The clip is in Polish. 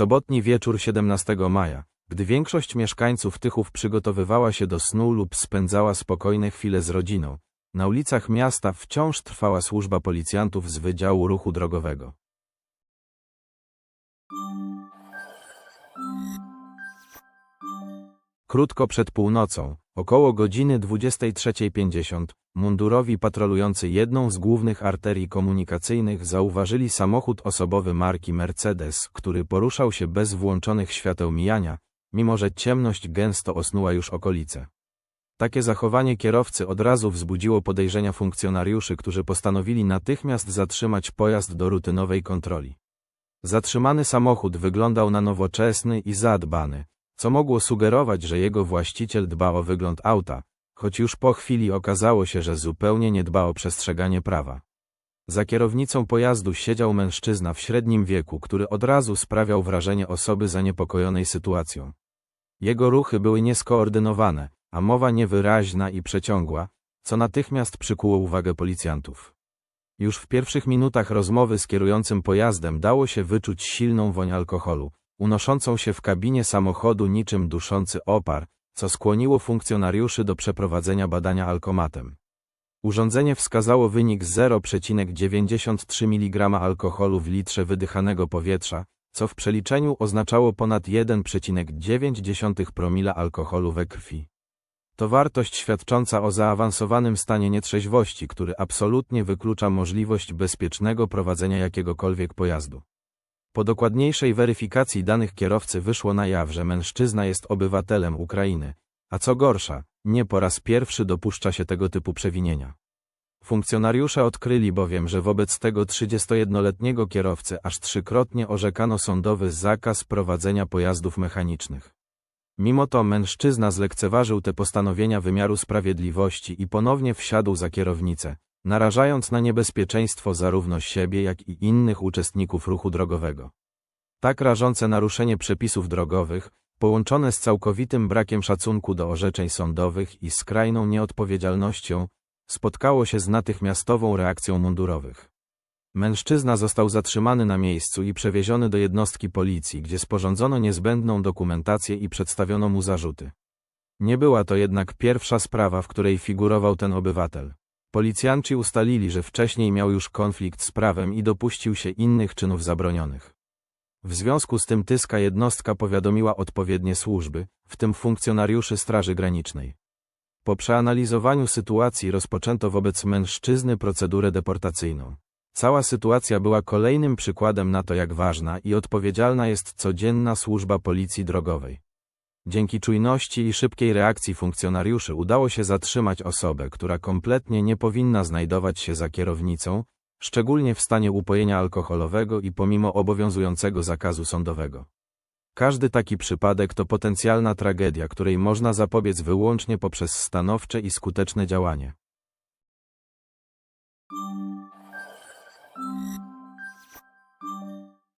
Sobotni wieczór 17 maja, gdy większość mieszkańców Tychów przygotowywała się do snu lub spędzała spokojne chwile z rodziną, na ulicach miasta wciąż trwała służba policjantów z Wydziału Ruchu Drogowego. Krótko przed północą, około godziny 23.50, mundurowi patrolujący jedną z głównych arterii komunikacyjnych zauważyli samochód osobowy marki Mercedes, który poruszał się bez włączonych świateł mijania, mimo że ciemność gęsto osnuła już okolice. Takie zachowanie kierowcy od razu wzbudziło podejrzenia funkcjonariuszy, którzy postanowili natychmiast zatrzymać pojazd do rutynowej kontroli. Zatrzymany samochód wyglądał na nowoczesny i zadbany, co mogło sugerować, że jego właściciel dba o wygląd auta, choć już po chwili okazało się, że zupełnie nie dba o przestrzeganie prawa. Za kierownicą pojazdu siedział mężczyzna w średnim wieku, który od razu sprawiał wrażenie osoby zaniepokojonej sytuacją. Jego ruchy były nieskoordynowane, a mowa niewyraźna i przeciągła, co natychmiast przykuło uwagę policjantów. Już w pierwszych minutach rozmowy z kierującym pojazdem dało się wyczuć silną woń alkoholu, unoszącą się w kabinie samochodu niczym duszący opar, co skłoniło funkcjonariuszy do przeprowadzenia badania alkomatem. Urządzenie wskazało wynik 0,93 mg alkoholu w litrze wydychanego powietrza, co w przeliczeniu oznaczało ponad 1,9 promila alkoholu we krwi. To wartość świadcząca o zaawansowanym stanie nietrzeźwości, który absolutnie wyklucza możliwość bezpiecznego prowadzenia jakiegokolwiek pojazdu. Po dokładniejszej weryfikacji danych kierowcy wyszło na jaw, że mężczyzna jest obywatelem Ukrainy, a co gorsza, nie po raz pierwszy dopuszcza się tego typu przewinienia. Funkcjonariusze odkryli bowiem, że wobec tego 31-letniego kierowcy aż trzykrotnie orzekano sądowy zakaz prowadzenia pojazdów mechanicznych. Mimo to mężczyzna zlekceważył te postanowienia wymiaru sprawiedliwości i ponownie wsiadł za kierownicę, narażając na niebezpieczeństwo zarówno siebie, jak i innych uczestników ruchu drogowego. Tak rażące naruszenie przepisów drogowych, połączone z całkowitym brakiem szacunku do orzeczeń sądowych i skrajną nieodpowiedzialnością, spotkało się z natychmiastową reakcją mundurowych. Mężczyzna został zatrzymany na miejscu i przewieziony do jednostki policji, gdzie sporządzono niezbędną dokumentację i przedstawiono mu zarzuty. Nie była to jednak pierwsza sprawa, w której figurował ten obywatel. Policjanci ustalili, że wcześniej miał już konflikt z prawem i dopuścił się innych czynów zabronionych. W związku z tym tyska jednostka powiadomiła odpowiednie służby, w tym funkcjonariuszy Straży Granicznej. Po przeanalizowaniu sytuacji rozpoczęto wobec mężczyzny procedurę deportacyjną. Cała sytuacja była kolejnym przykładem na to, jak ważna i odpowiedzialna jest codzienna służba policji drogowej. Dzięki czujności i szybkiej reakcji funkcjonariuszy udało się zatrzymać osobę, która kompletnie nie powinna znajdować się za kierownicą, szczególnie w stanie upojenia alkoholowego i pomimo obowiązującego zakazu sądowego. Każdy taki przypadek to potencjalna tragedia, której można zapobiec wyłącznie poprzez stanowcze i skuteczne działanie.